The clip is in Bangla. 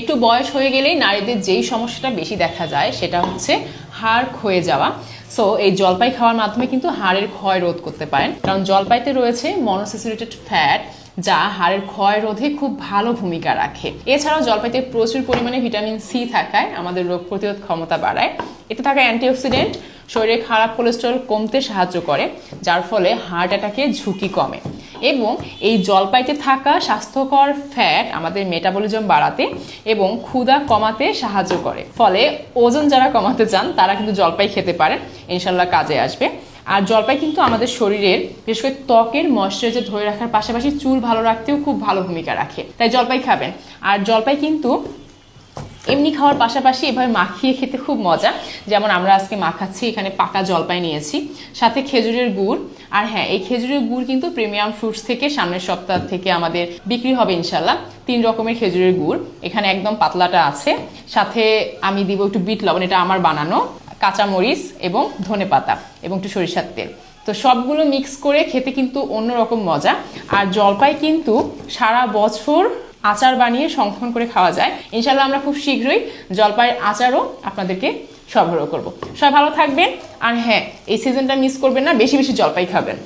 একটু বয়স হয়ে গেলেই নারীদের যেই সমস্যাটা বেশি দেখা যায়, সেটা হচ্ছে হাড় ক্ষয়ে যাওয়া। সো এই জলপাই খাওয়ার মাধ্যমে কিন্তু হাড়ের ক্ষয় রোধ করতে পারেন। কারণ জলপাইতে রয়েছে মনোসেসুরেটেড ফ্যাট যা হাড়ের ক্ষয় রোধে খুব ভালো ভূমিকা রাখে। এছাড়াও জলপাইতে প্রচুর পরিমাণে ভিটামিন সি থাকায় আমাদের রোগ প্রতিরোধ ক্ষমতা বাড়ায়। এতে থাকা অ্যান্টিঅক্সিডেন্ট শরীরে খারাপ কোলেস্ট্রল কমতে সাহায্য করে, যার ফলে হার্ট অ্যাটাকের ঝুঁকি কমে। এবং এই জলপাইতে থাকা স্বাস্থ্যকর ফ্যাট আমাদের মেটাবলিজম বাড়াতে এবং ক্ষুধা কমাতে সাহায্য করে। ফলে ওজন যারা কমাতে চান, তারা কিন্তু জলপাই খেতে পারেন। ইনশাল্লাহ কাজে আসবে। আর জলপাই কিন্তু আমাদের শরীরের, বিশেষ করে ত্বকের ময়শ্চারাইজার ধরে রাখার পাশাপাশি চুল ভালো রাখতেও খুব ভালো ভূমিকা রাখে। তাই জলপাই খাবেন। আর জলপাই কিন্তু এমনি খাওয়ার পাশাপাশি এভাবে মাখিয়ে খেতে খুব মজা। যেমন আমরা আজকে মাখাচ্ছি, এখানে পাকা জলপাই নিয়েছি, সাথে খেজুরের গুড়। আর হ্যাঁ এই খেজুরের গুড় কিন্তু প্রিমিয়াম ফ্রুটস থেকে, সামনের সপ্তাহ থেকে আমাদের বিক্রি হবে ইনশাল্লাহ তিন রকমের খেজুরের গুড়, এখানে একদম পাতলাটা আছে। সাথে আমি দিব একটু বিট লবণ, এটা আমার বানানো, কাঁচামরিচ এবং ধনে পাতা এবং একটু সরিষার তেল। তো সবগুলো মিক্স করে খেতে কিন্তু অন্যরকম মজা। আর জলপাই কিন্তু সারা বছর আচার বানিয়ে সংরক্ষণ করে খাওয়া যায়। ইনশাল্লাহ আমরা খুব শীঘ্রই জলপাইয়ের আচারও আপনাদেরকে সরবরাহ করব। সবাই ভালো থাকবেন। আর হ্যাঁ এই সিজনটা মিস করবেন না, বেশি বেশি জলপাই খাবেন।